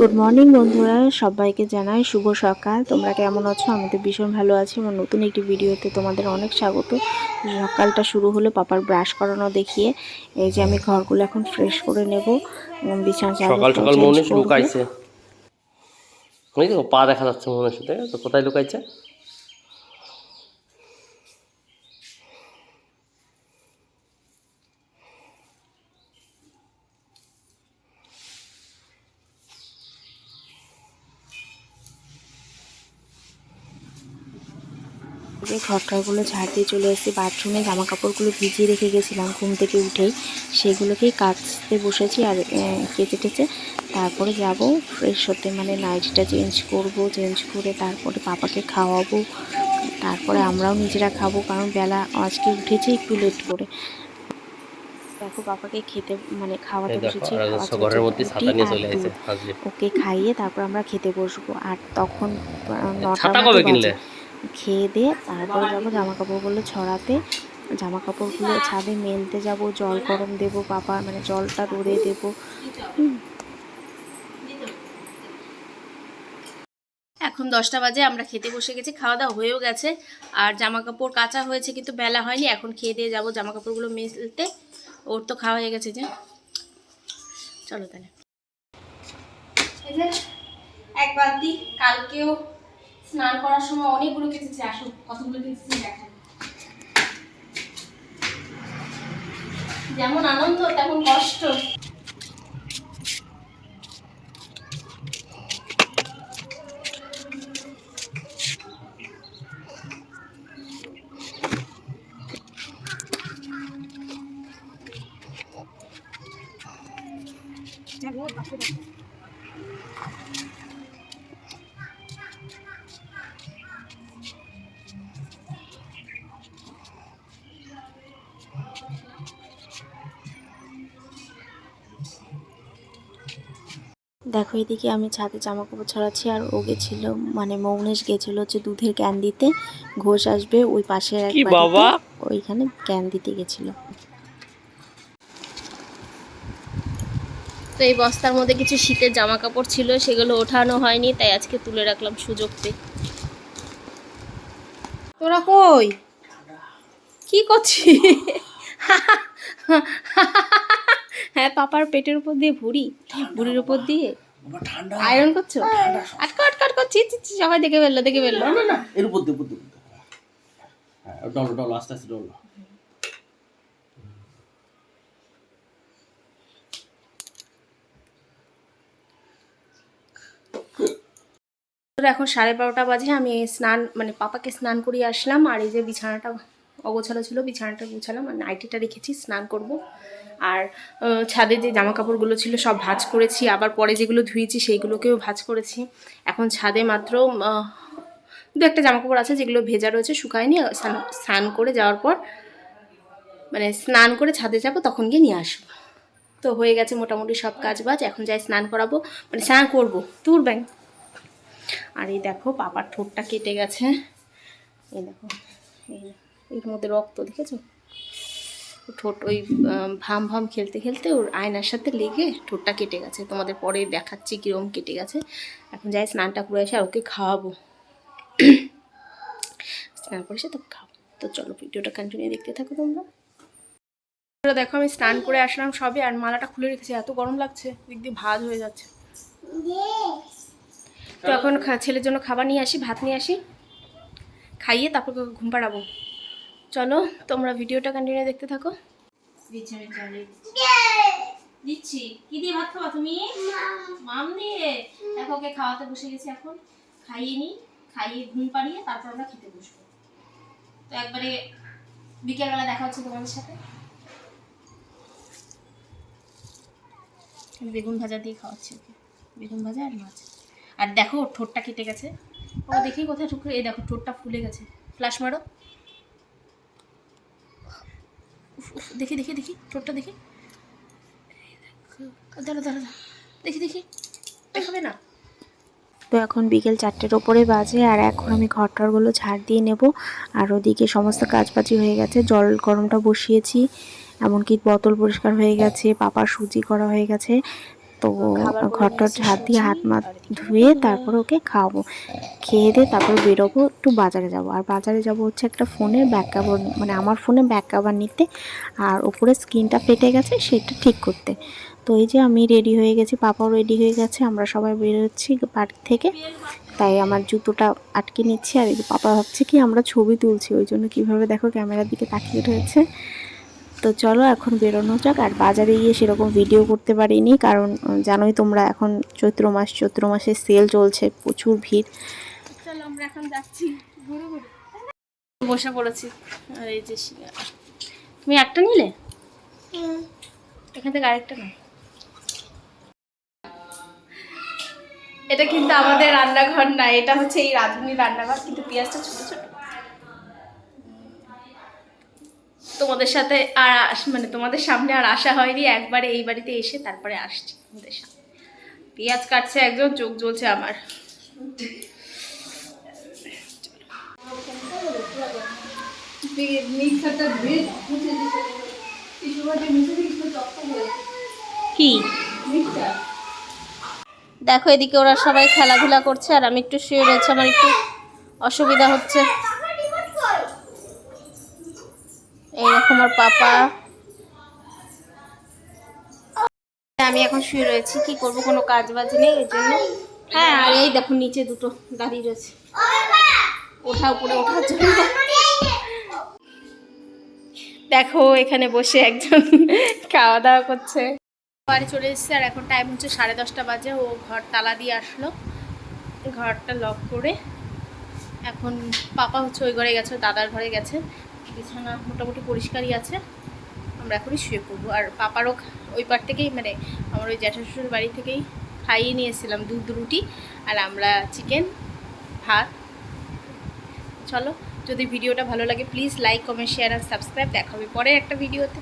Good morning বন্ধুরা। সবাইকে জানাই শুভ সকাল। তোমরা কেমন আছো? আমি তো ভীষণ ভালো আছি আমার নতুন একটি ভিডিওতে তোমাদের অনেক স্বাগত। সকালটা শুরু হলো পাপার ব্রাশ করানো দেখিয়ে এই যে আমি ঘরগুলো এখন ফ্রেশ করে নেব এবং বিছানা সকাল সকাল মনে লুকাইছে। পা দেখা যাচ্ছে মনে সাথে তো কোথায় লুকাইছে? যে ঘরটাগুলো ঝাড় দিয়ে চলে এসেছি বাথরুমে জামা কাপড়গুলো ভিজিয়ে রেখে গেছিলাম ঘুম থেকে উঠেই। সেগুলোকেই কাচতে বসেছি আর কেচে টেচে তারপরে যাব ফ্রেশ হতে মানে নাইটটা চেঞ্জ করব চেঞ্জ করে তারপরে পাপাকে খাওয়াবো। তারপরে আমরাও নিজেরা খাব কারণ বেলা আজকে উঠেছি একটু লেট করে। দেখো পাপাকে খেতে মানে খাওয়াতে বসেছি ওকে খাইয়ে তারপর আমরা খেতে বসবো। আর তখন আহ, খেয়ে দিয়ে তারপরে যাব জামা কাপড়গুলো ছড়াতে। জামা কাপড়গুলো ছাদে মেলতে যাব জল গরম দেব পাপা মানে জলটা রোদে দেব। এখন দশটা বাজে আমরা খেতে বসে গেছি খাওয়া দাওয়া হয়েও গেছে। আর জামা কাপড় কাঁচা হয়েছে কিন্তু বেলা হয়নি এখন খেয়ে দিয়ে যাব জামা কাপড়গুলো মেলতে। ওর তো খাওয়া হয়ে গেছে যে। চলো তাহলে। এই যে এক বালতি কালকেও স্নান করার সময় অনেকগুলো কেটেছি আসো কতগুলো কেটেছি দেখেন যেমন আনন্দ তেমন কষ্ট। দেখো এদিকে আমি ছাদে জামা কাপড় ছড়াচ্ছি আর ও গেছিল মানে মৌনেশ গেছিল হচ্ছে দুধের ক্যান দিতে। ঘোষ আসবে ওই পাশে বাবা? ওইখানে ক্যান দিতে গেছিল। তো এই বস্তার মধ্যে কিছু শীতের জামা কাপড় ছিল সেগুলো ওঠানো হয়নি তাই আজকে তুলে রাখলাম সুযোগ পেয়ে তোরা কই? কি করছিস? হ্যাঁ পাপার পেটের উপর দিয়ে ভুড়ি। ভুড়ির উপর দিয়ে আয়রন করছ? আটকা আটকা আটকা চি চি সবাই দেখে ফেলল দেখে ফেলল। না না এর উপর দিয়ে উপর দিয়ে হ্যাঁ ডলো ডলো আস্তে আস্তে ডলো। এখন সাড়ে বারোটা বাজে আমি স্নান মানে পাপাকে স্নান করিয়ে আসলাম আর এই যে বিছানাটা অগোছালো ছিল, বিছানাটা গুছালাম আর নাইটিটা রেখেছি, স্নান করব। আর ছাদে যে জামা কাপড়গুলো ছিল সব ভাঁজ করেছি, আবার পরে যেগুলো ধুয়েছি সেইগুলোকেও ভাঁজ করেছি। এখন ছাদে মাত্র দু একটা জামা কাপড় আছে যেগুলো ভেজা রয়েছে, শুকায়নি স্নান করে যাওয়ার পর মানে স্নান করে ছাদে যাব, তখন গিয়ে নিয়ে আসব। তো হয়ে গেছে মোটামুটি সব কাজ বাজ এখন যাই স্নান করাবো মানে স্নান করব তুর ব্যাং। আর এই দেখো, পাপার ঠোঁটটা কেটে গেছে। এই দেখো, এই এর মধ্যে রক্ত, দেখেছ? ঠোঁট ওই ভাম ভাম খেলতে খেলতে ওর আয়নার সাথে লেগে ঠোঁটটা কেটে গেছে। তোমাদের পরে দেখাচ্ছি কীরকম কেটে গেছে। এখন যাই, স্নানটা করে আসে আর ওকে খাওয়াবো। স্নান করে এসে তো খাব। তো চলো, ভিডিওটা কন্টিনিউ দেখতে থাকো তোমরা। দেখো, আমি স্নান করে আসলাম সবে, আর মালাটা খুলে রেখেছি। এত গরম লাগছে, দিক দিয়ে ভাজ হয়ে যাচ্ছে। তো এখন ছেলের জন্য খাবার নিয়ে আসি, ভাত নিয়ে আসি। খাইয়ে তারপর ঘুম পাড়াবো। চলো, তোমরা ভিডিওটা কন্টিনিউ দেখতে থাকো। দিচ্ছি। কি দিয়ে ভাত খাবা তুমি? মাম দিয়ে? দেখো, ওকে খাওয়াতে বসে গেছি এখন। খাইয়ে নি, খাইয়ে ঘুম পাড়িয়ে তারপর আমরা খেতে বসবো। তো একবারে বিকেলবেলা দেখা হচ্ছে তোমাদের সাথে। বেগুন ভাজা দিয়ে খাওয়াচ্ছি ওকে। বেগুন ভাজা আর মাছ। আর দেখো, ঠোঁটটা কেটে গেছে। ও দেখি কোথায় ঠুকরে এই দেখো, ঠোঁটটা ফুলে গেছে। ফ্লাশ মারো। দেখি দেখি দেখি, ঠোঁটটা দেখি। দাঁড়া দাঁড়া। দেখি দেখি। দেখাবে না। তো এখন বিকেল চারটের ওপরে বাজে, আর এখন আমি ঘরটারগুলো ঝাড় দিয়ে নেব। আর ওদিকে সমস্ত কাজবাজি হয়ে গেছে, জল গরমটা বসিয়েছি, এমনকি বোতল পরিষ্কার হয়ে গেছে পাপা সুজি করা হয়ে গেছে। তো ঘরটা ঝাড় দিয়ে হাত মাত ধুয়ে তারপর ওকে খাওয়াবো। খেয়ে দিয়ে তারপর বেরোবো একটু বাজারে যাব। আর বাজারে যাব হচ্ছে একটা ফোনের ব্যাক কাভার মানে আমার ফোনে ব্যাক কাভার নিতে। আর ওপরে স্ক্রিনটা ফেটে গেছে সেটা ঠিক করতে। তো এই যে আমি রেডি হয়ে গেছি পাপাও রেডি হয়ে গেছে আমরা সবাই বেরোচ্ছি বাড়ি থেকে। তাই আমার জুতোটা আটকে নিচ্ছি। আর এই যে পাপা ভাবছে কি আমরা ছবি তুলছি ওই জন্য কীভাবে দেখো ক্যামেরার দিকে তাকিয়ে রয়েছে। তো চলো এখন বেরোনো যাক। আর বাজারে গিয়ে সেরকম ভিডিও করতে পারিনি, কারণ জানোই তোমরা এখন চৈত্র মাস, চৈত্র মাসে সেল চলছে, প্রচুর ভিড়। চলো এখন যাচ্ছি বসে পড়েছি। আর এই যে তুমি একটা নিলে? এখান থেকে আরেকটা না এটা কিন্তু আমাদের রান্নাঘর না, এটা হচ্ছে এই রাঁধুনির রান্নাঘর, কিন্তু পেঁয়াজটা ছোট ছোট। তোমাদের সাথে আর মানে তোমাদের সামনে আর আসা হয়নি। একবারে এই বাড়িতে এসে তারপরে আসছি তোমাদের সামনে। পেঁয়াজ কাটছে একজন চোখ জ্বলছে আমার। কি? দেখো এদিকে ওরা সবাই খেলাধুলা করছে, আর আমি একটু শুয়ে রয়েছে, আমার একটু অসুবিধা হচ্ছে। এইরকম আমার পাপা। আমি এখন শুয়ে রয়েছি, কি করব? কোনো কাজ বাজ নেই এই জন্য। হ্যাঁ আর এই দেখো নিচে দুটো দাঁড়িয়ে রয়েছে। ওঠা উপরে ওঠার জন্য। দেখো, এখানে বসে একজন খাওয়া দাওয়া করছে। বাড়ি চলে এসেছে, আর এখন টাইম হচ্ছে সাড়ে দশটা বাজে। ও ঘর তালা দিয়ে আসলো। ঘরটা লক করে এখন পাপা হচ্ছে ওই ঘরে গেছে দাদার ঘরে গেছে। বিছানা মোটামুটি পরিষ্কারই আছে। আমরা এখনই শুয়ে পড়ব। আর পাপারও ওই পার থেকেই মানে আমার ওই জ্যাঠা শ্বশুর বাড়ি থেকেই খাইয়ে নিয়েছিলাম দুধ, রুটি আর আমরা চিকেন, ভাত। চলো, যদি ভিডিওটা ভালো লাগে প্লিজ লাইক কমেন্ট শেয়ার আর সাবস্ক্রাইব দেখাবে পরে একটা ভিডিওতে।